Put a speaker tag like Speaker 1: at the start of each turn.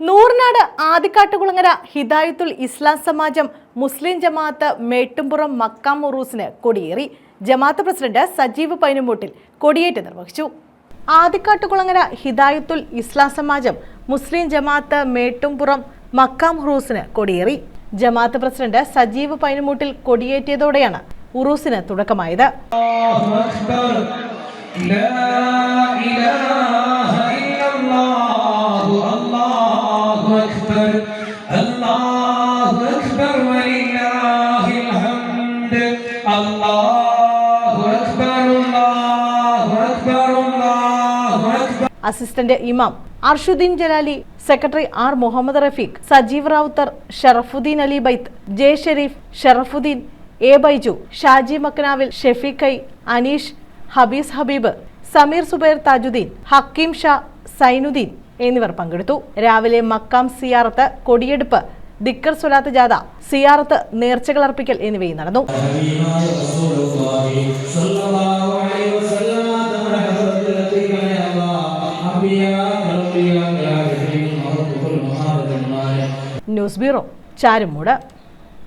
Speaker 1: നൂറിനാട് ആദിക്കാട്ടുകുളങ്ങര ഹിദായത്തുൽ ഇസ്ലാം സമാജം മുസ്ലിം ജമാഅത്ത് മേട്ടുംപുറം മക്കാം ഉറൂസിന് കൊടിയേറി. ജമാഅത്ത് പ്രസിഡന്റ് സജീവ് പൈനുമൂട്ടിൽ കൊടിയേറ്റ് നിർവഹിച്ചു. ആദിക്കാട്ടുകുളങ്ങര ഹിദായത്തുൽ ഇസ്ലാം സമാജം മുസ്ലിം ജമാഅത്ത് മേട്ടുംപുറം മക്കാം ഉറൂസിന് കൊടിയേറി. ജമാഅത്ത് പ്രസിഡന്റ് സജീവ് പൈനുമൂട്ടിൽ കൊടിയേറ്റിയതോടെയാണ് ഉറൂസിന് തുടക്കമായത്.
Speaker 2: الله أكبر الله أكبر ولله الحمد الله أكبر الله أكبر الله أكبر
Speaker 1: അസിസ്റ്റന്റ് ഇമാം അർഷുദ്ദീൻ ജലാലി സെക്രട്ടറി ആർ മുഹമ്മദ് റഫീഖ് സജീവ് റാവുത്തർ ഷറഫുദ്ദീൻ അലി ബൈത്ത് J Shereef Sharafuddeen A Baiju Shaji Makkanavil Shefeeq I Aneesh Habees Habeeb Sameer Subair Thajuddeen Hakeem Sha Sainuddeen എന്നിവർ പങ്കെടുത്തു. രാവിലെ മക്കാം സിയാറത്ത് കൊടിയെടുപ്പ് ദിക്കർ സ്വലാത്ത് ജാഥ സിയാറത്ത് നേർച്ചകൾ അർപ്പിക്കൽ എന്നിവയും നടന്നു. News bureau Charummoodu.